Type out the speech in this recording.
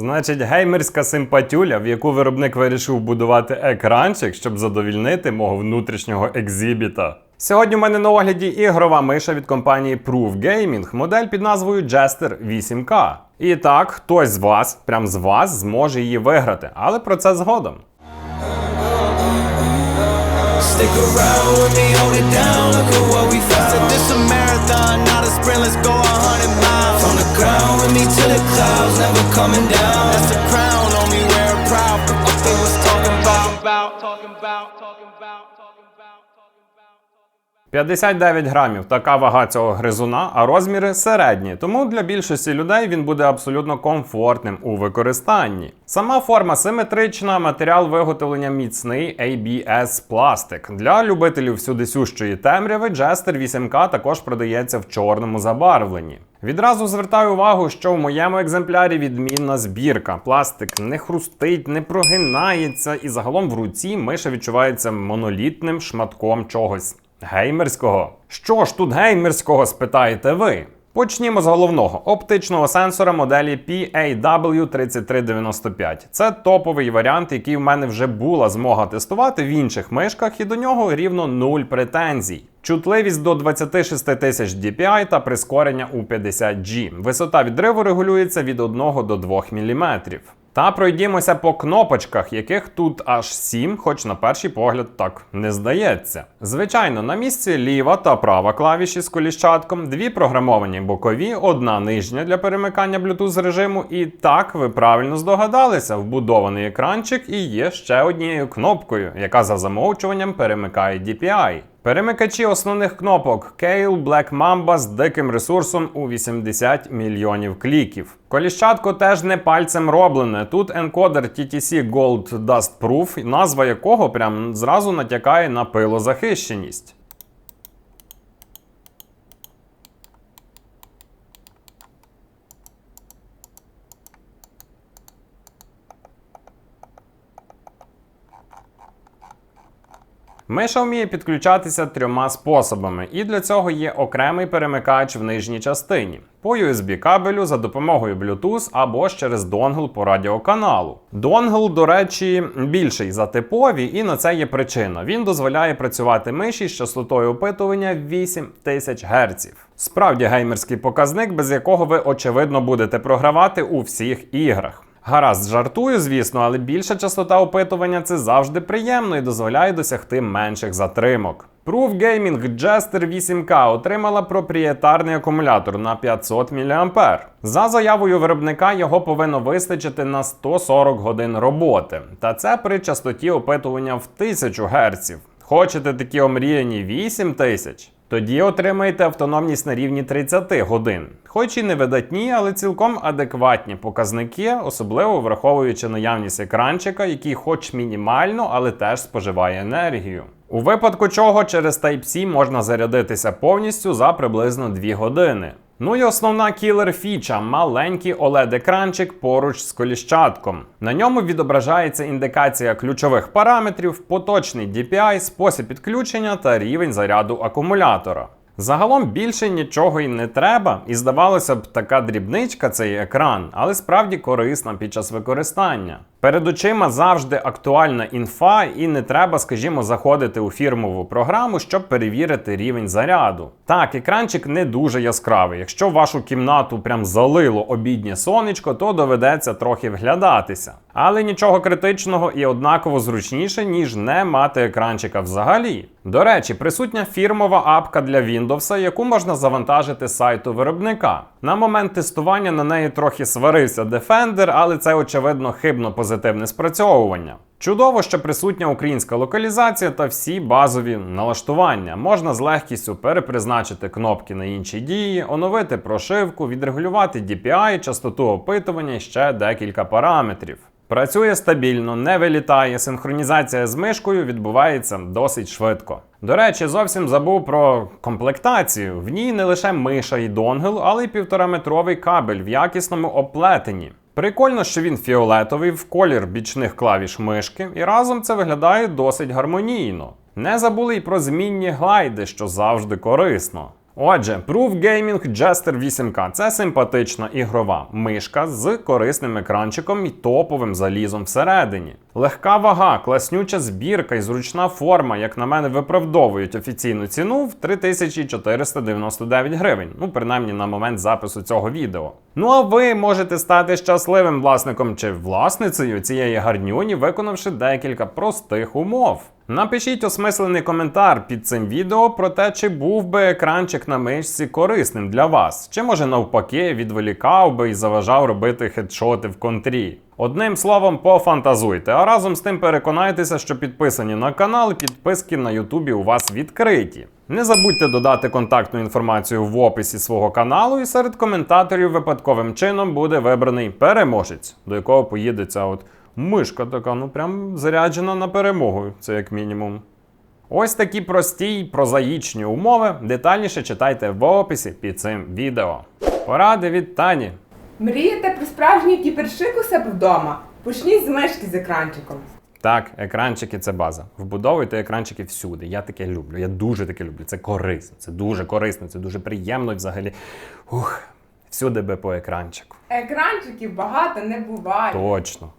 Значить, геймерська симпатюля, в яку виробник вирішив будувати екранчик, щоб задовільнити мого внутрішнього екзибіта. Сьогодні у мене на огляді ігрова миша від компанії Proof Gaming, модель під назвою Jester 8K. І так, хтось з вас, прям з вас, зможе її виграти, але про це згодом. Stick around talking about 59 грамів така вага цього гризуна, а розміри середні, тому для більшості людей він буде абсолютно комфортним у використанні. Сама форма симетрична, матеріал виготовлення міцний ABS пластик. Для любителів всюдисющої темряви Jester 8K також продається в чорному забарвленні. Відразу звертаю увагу, що в моєму екземплярі відмінна збірка. Пластик не хрустить, не прогинається, і загалом в руці миша відчувається монолітним шматком чогось. Геймерського. Що ж тут геймерського, спитаєте ви? Почнімо з головного оптичного сенсора моделі PAW3395. Це топовий варіант, який в мене вже була змога тестувати в інших мишках, і до нього рівно нуль претензій. Чутливість до 26 тисяч DPI та прискорення у 50G. Висота відриву регулюється від 1 до 2 мм. Та пройдімося по кнопочках, яких тут аж 7, хоч на перший погляд так не здається. Звичайно, на місці ліва та права клавіші з коліщатком, дві програмовані бокові, одна нижня для перемикання Bluetooth режиму. І так ви правильно здогадалися, вбудований екранчик і є ще однією кнопкою, яка за замовчуванням перемикає DPI. Перемикачі основних кнопок Kale Black Mamba з диким ресурсом у 80 мільйонів кліків. Коліщатко теж не пальцем роблене. Тут енкодер TTC Gold Dust Proof, назва якого прям зразу натякає на пилозахищеність. Миша вміє підключатися трьома способами, і для цього є окремий перемикач в нижній частині по USB кабелю за допомогою Bluetooth або ж через донгл по радіоканалу. Донгл, до речі, більший за типові, і на це є причина. Він дозволяє працювати миші з частотою опитування 8000 Гц. Справді геймерський показник, без якого ви очевидно будете програвати у всіх іграх. Гаразд, жартую, звісно, але більша частота опитування це завжди приємно і дозволяє досягти менших затримок. Proof Gaming Jester 8K отримала проприєтарний акумулятор на 500 мА. За заявою виробника його повинно вистачити на 140 годин роботи. Та це при частоті опитування в 1000 Гц. Хочете такі омріяні 8000? Тоді отримаєте автономність на рівні 30 годин. Хоч і не видатні, але цілком адекватні показники, особливо враховуючи наявність екранчика, який хоч мінімально, але теж споживає енергію. У випадку чого через Type-C можна зарядитися повністю за приблизно 2 години. Ну і основна кілер фіча маленький OLED-екранчик поруч з коліщатком. На ньому відображається індикація ключових параметрів, поточний DPI, спосіб підключення та рівень заряду акумулятора. Загалом більше нічого й не треба, і здавалося б, така дрібничка цей екран, але справді корисна під час використання. Перед очима завжди актуальна інфа, і не треба, скажімо, заходити у фірмову програму, щоб перевірити рівень заряду. Так, екранчик не дуже яскравий. Якщо вашу кімнату прям залило обіднє сонечко, то доведеться трохи вглядатися. Але нічого критичного і однаково зручніше, ніж не мати екранчика взагалі. До речі, присутня фірмова апка для Windows, яку можна завантажити з сайту виробника. На момент тестування на неї трохи сварився Defender, але це очевидно хибно позитивне спрацьовування. Чудово, що присутня українська локалізація та всі базові налаштування. Можна з легкістю перепризначити кнопки на інші дії, оновити прошивку, відрегулювати DPI, частоту опитування і ще декілька параметрів. Працює стабільно, не вилітає. Синхронізація з мишкою відбувається досить швидко. До речі, зовсім забув про комплектацію. В ній не лише миша і донгл, але й півтораметровий кабель в якісному оплетенні. Прикольно, що він фіолетовий в колір бічних клавіш мишки, і разом це виглядає досить гармонійно. Не забули й про змінні глайди, що завжди корисно. Отже, Proof Gaming Jester 8K це симпатична ігрова мишка з корисним екранчиком і топовим залізом всередині. Легка вага, класнюча збірка і зручна форма, як на мене, виправдовують офіційну ціну в 3499 гривень. Ну, принаймні на момент запису цього відео. Ну а ви можете стати щасливим власником чи власницею цієї гарнюні, виконавши декілька простих умов. Напишіть осмислений коментар під цим відео про те, чи був би екранчик на мишці корисним для вас, чи може навпаки відволікав би і заважав робити хедшоти в контрі. Одним словом, пофантазуйте, а разом з тим переконайтеся, що підписані на канал підписки на Ютубі у вас відкриті. Не забудьте додати контактну інформацію в описі свого каналу, і серед коментаторів випадковим чином буде вибраний переможець, до якого поїде ця от мишка така, ну прям заряджена на перемогу, це як мінімум. Ось такі прості й прозаїчні умови. Детальніше читайте в описі під цим відео. Поради від Тані. Мрієте про справжній кіпершик у себе вдома? Почніть з мишки з екранчиком. Так, екранчики це база. Вбудовуйте екранчики всюди. Я таке люблю. Я дуже таке люблю. Це корисно, це дуже корисно, це дуже приємно взагалі. Ух, всюди би по екранчику. Екранчиків багато не буває. Точно.